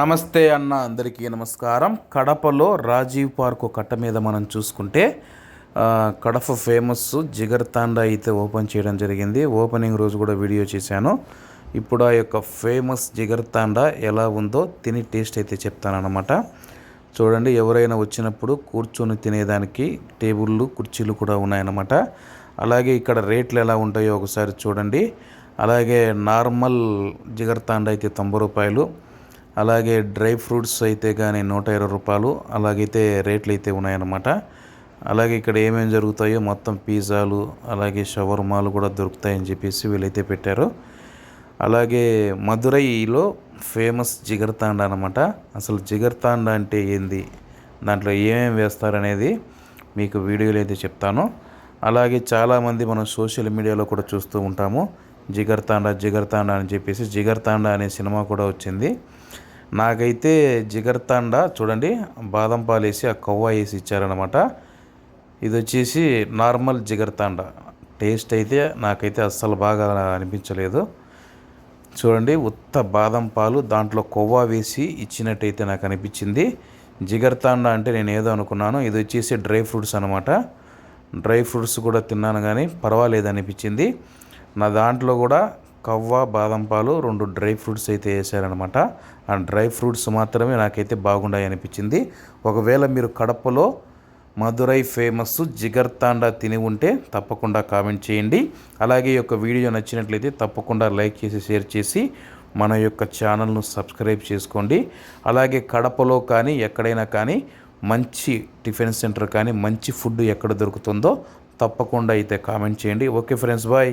నమస్తే అన్న అందరికీ నమస్కారం. కడపలో రాజీవ్ పార్క్ కట్ట మీద మనం చూసుకుంటే కడప ఫేమస్ జిగర్ తాండా అయితే ఓపెన్ చేయడం జరిగింది. ఓపెనింగ్ రోజు కూడా వీడియో చేశాను. ఇప్పుడు ఆ యొక్క ఫేమస్ జిగర్ తాండా ఎలా ఉందో తిని టేస్ట్ అయితే చెప్తానన్నమాట. చూడండి ఎవరైనా వచ్చినప్పుడు కూర్చొని తినేదానికి టేబుళ్ళు కుర్చీలు కూడా ఉన్నాయన్నమాట. అలాగే ఇక్కడ రేట్లు ఎలా ఉంటాయో ఒకసారి చూడండి. అలాగే నార్మల్ జిగర్ తాండా అయితే తొంభై రూపాయలు. అలాగే డ్రై ఫ్రూట్స్ అయితే కానీ నూట ఇరవై రూపాయలు అలాగైతే రేట్లు అయితే ఉన్నాయన్నమాట. అలాగే ఇక్కడ ఏమేమి జరుగుతాయో మొత్తం పిజ్జాలు అలాగే షవర్మాలు కూడా దొరుకుతాయని చెప్పేసి వీళ్ళైతే పెట్టారు. అలాగే మధురైలో ఫేమస్ జిగర్తాండ అనమాట అసలు జిగర్తాండ అంటే ఏంది? దాంట్లో ఏమేమి వేస్తారనేది మీకు వీడియోలో అయితే చెప్తాను. అలాగే చాలామంది మనం సోషల్ మీడియాలో కూడా చూస్తూ ఉంటాము. జిగర్ తాండా జిగర్ తాండా అని చెప్పేసి జిగర్ తాండా అనే సినిమా కూడా వచ్చింది. నాకైతే జిగర్ తాండా చూడండి బాదం పాలు వేసి ఆ కవ్వ వేసి ఇచ్చారనమాట ఇది వచ్చేసి నార్మల్ జిగర్ తాండా టేస్ట్ అయితే నాకైతే అస్సలు బాగా అనిపించలేదు. చూడండి ఉత్త బాదం పాలు దాంట్లో కొవ్వా వేసి ఇచ్చినట్టయితే నాకు అనిపించింది. జిగర్తాండ అంటే నేను ఏదో అనుకున్నాను. ఇది వచ్చేసి డ్రై ఫ్రూట్స్ అనమాట డ్రై ఫ్రూట్స్ కూడా తిన్నాను కానీ పర్వాలేదు అనిపించింది. నా దాంట్లో కూడా కవ్వ బాదం పాలు రెండు డ్రై ఫ్రూట్స్ అయితే వేసారనమాట ఆ డ్రై ఫ్రూట్స్ మాత్రమే నాకైతే బాగుండాయి అనిపించింది. ఒకవేళ మీరు కడపలో మధురై ఫేమస్ జిగర్తాండా తిని ఉంటే తప్పకుండా కామెంట్ చేయండి. అలాగే ఈ యొక్క వీడియో నచ్చినట్లయితే తప్పకుండా లైక్ చేసి షేర్ చేసి మన యొక్క ఛానల్ను సబ్స్క్రైబ్ చేసుకోండి. అలాగే కడపలో కానీ ఎక్కడైనా కానీ మంచి టిఫిన్ సెంటర్ కానీ మంచి ఫుడ్ ఎక్కడ దొరుకుతుందో తప్పకుండా అయితే కామెంట్ చేయండి. Okay friends bye.